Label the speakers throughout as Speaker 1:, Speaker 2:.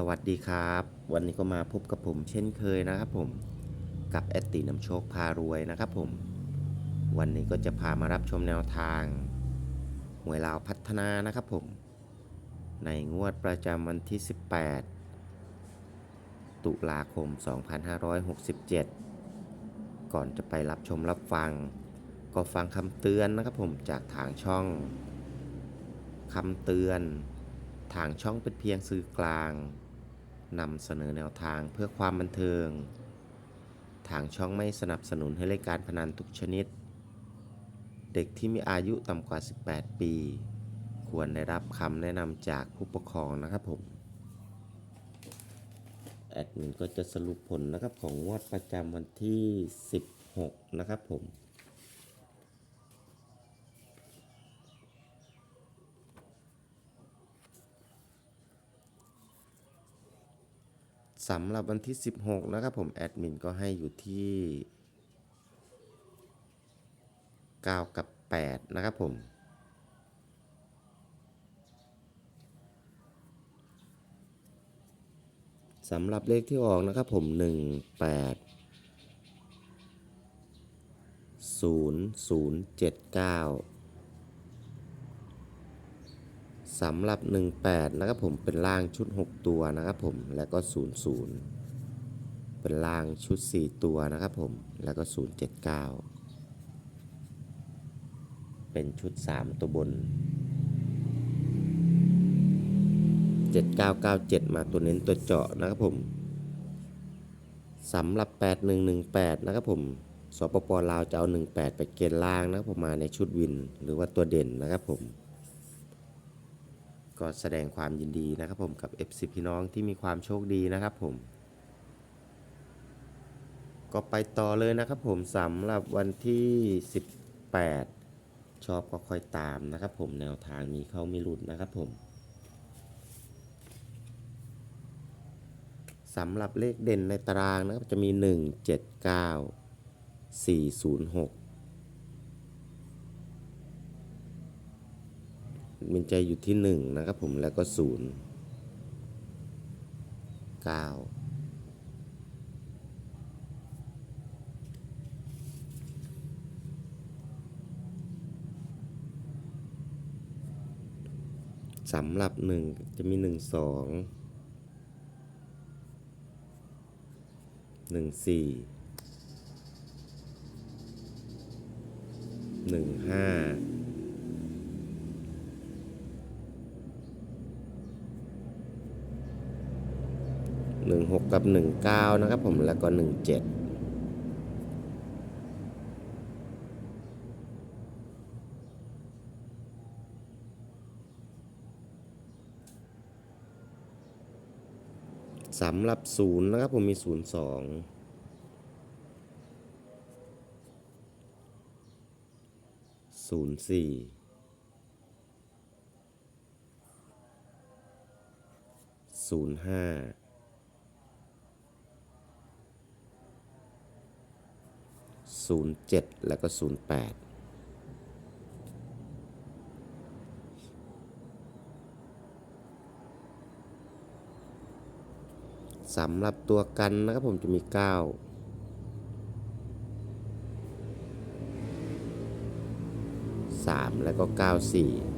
Speaker 1: สวัสดีครับ วันนี้ก็มาพบกับผมเช่นเคยนะครับผมกับแอตตินำโชคพารวยนะครับผม วันนี้ก็จะพามารับชมแนวทางหวยลาวพัฒนานะครับผม ในงวดประจำวันที่ 18 ตุลาคม 2567 ก่อนจะไปรับชมรับฟัง ก็ฟังคำเตือนนะครับผมจากทางช่องคำเตือนทางช่องเป็นเพียงสื่อกลาง นำเสนอแนวทางเพื่อความบันเทิง ทางช่องไม่สนับสนุนให้เล่นการพนันทุกชนิด เด็กที่มีอายุต่ำกว่า 18 ปี ควรได้รับคำแนะนำจากผู้ปกครองนะครับผม แอดมินก็จะสรุปผลนะครับของงวดประจำวันที่ 16 นะครับผม สำหรับวันที่ 16 นะครับผมแอดมินก็ให้อยู่ที่ 9 กับ 8 นะครับผม สำหรับเลขที่ออกนะครับผม 1 8 0 0 7 9 สำหรับ 18 นะครับผมเป็นล่างชุด 6 ตัวนะครับผมแล้วก็ 00 เป็นล่างชุด 4 ตัวนะครับผมแล้วก็ 079 เป็นชุด 3 ตัวบน 7997 มาตัวเน้นตัวเจาะนะครับผมสำหรับ 8118 นะครับผมสปปลาวจะเอา 18 ไปเกณฑ์ล่างนะครับผมมาในชุดวินหรือว่าตัวเด่นนะครับผม ก็แสดงความยินดีนะครับผมกับ F10 พี่น้องที่มีความโชคดีนะครับผม ก็ไปต่อเลยนะครับผมสำหรับวันที่ 18 ชอบก็ค่อยตามนะครับผมแนวทางมีเข้ามีหลุดนะครับผมสำหรับเลขเด่นในตารางนะครับจะมี 1 7 9 4 0 6 มันจะอยู่ที่หนึ่งนะครับผมแล้วก็ศูนย์เก้าสำหรับหนึ่งจะมีหนึ่งสองหนึ่งสี่หนึ่งห้า หนึ่งห กับหนึ่งเก้านะครับผมแล้วก็หนึ่งเจ็ดสำหรับศูนย์นะครับผมมีศูนย์สองศูนย์สี่ศูนย์ห้า 07 แล้วก็ 08สำหรับตัวกันนะครับผมจะมี 9 3 แล้วก็ 94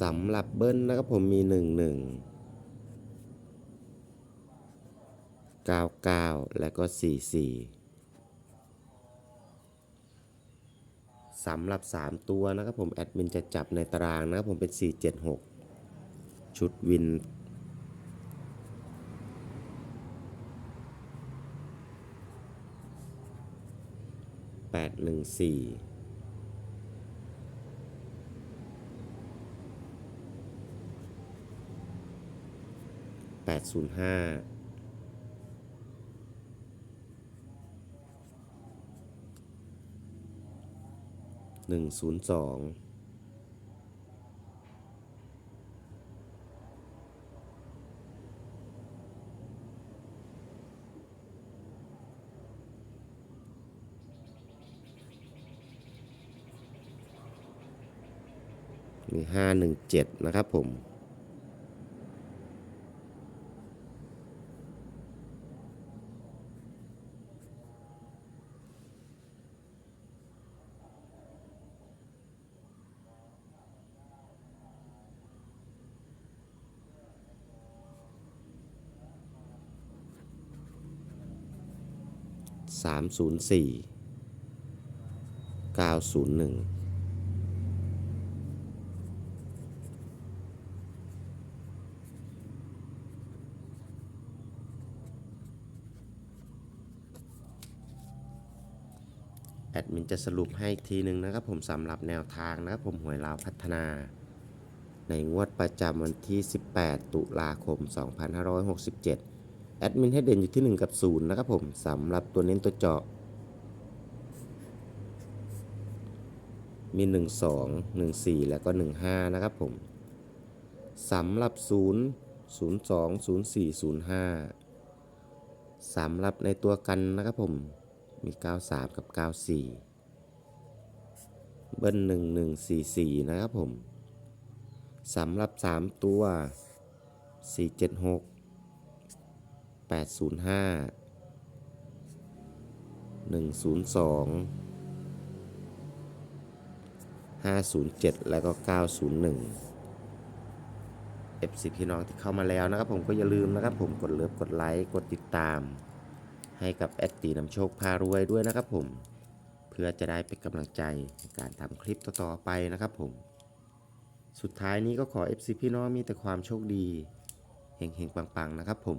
Speaker 1: สำหรับเบิ้ลนะครับผมมี 1 1 9 9 แล้วก็ 4 4สำหรับ 3 ตัวนะครับผมแอดมินจะจับในตารางนะครับผมเป็น 4 7 6 ชุดวิน8 1 4 805หนึ่งศูนย์สองมีห้าหนึ่งเจ็ดนะครับผม สามศูนย์สี่เก้าศูนย์หนึ่งแอดมินจะสรุปให้อีกทีหนึ่งนะครับผมสำหรับแนวทางนะครับผมหวยลาวพัฒนา ในงวดประจำวันที่ 18 ตุลาคม 2567 แอดมินให้เด่นอยู่ที่ 1 กับ 0 นะครับผมสำหรับตัวเน้นตัวเจาะ มี 1 2 1 4 แล้วก็ 1 5 นะครับผมสำหรับ 0 0 2 0 4 0 5สำหรับในตัวกันนะครับผม มี 93 กับ 94 เบิ้ล1 1 4 4 นะครับผมสำหรับ 3 ตัว 476 805 102 507 แล้วก็ 901 FC พี่น้องที่เข้ามาแล้วนะครับผมก็อย่าลืมนะครับผมกดเลิฟกดไลค์กดติดตาม ให้กับแอดตีนำโชคพารวยด้วยนะครับผม เพื่อจะได้เป็นกำลังใจในการทำคลิปต่อๆไปนะครับผม สุดท้ายนี้ก็ขอ FC พี่น้องมีแต่ความโชคดีเฮงๆปังๆนะครับผม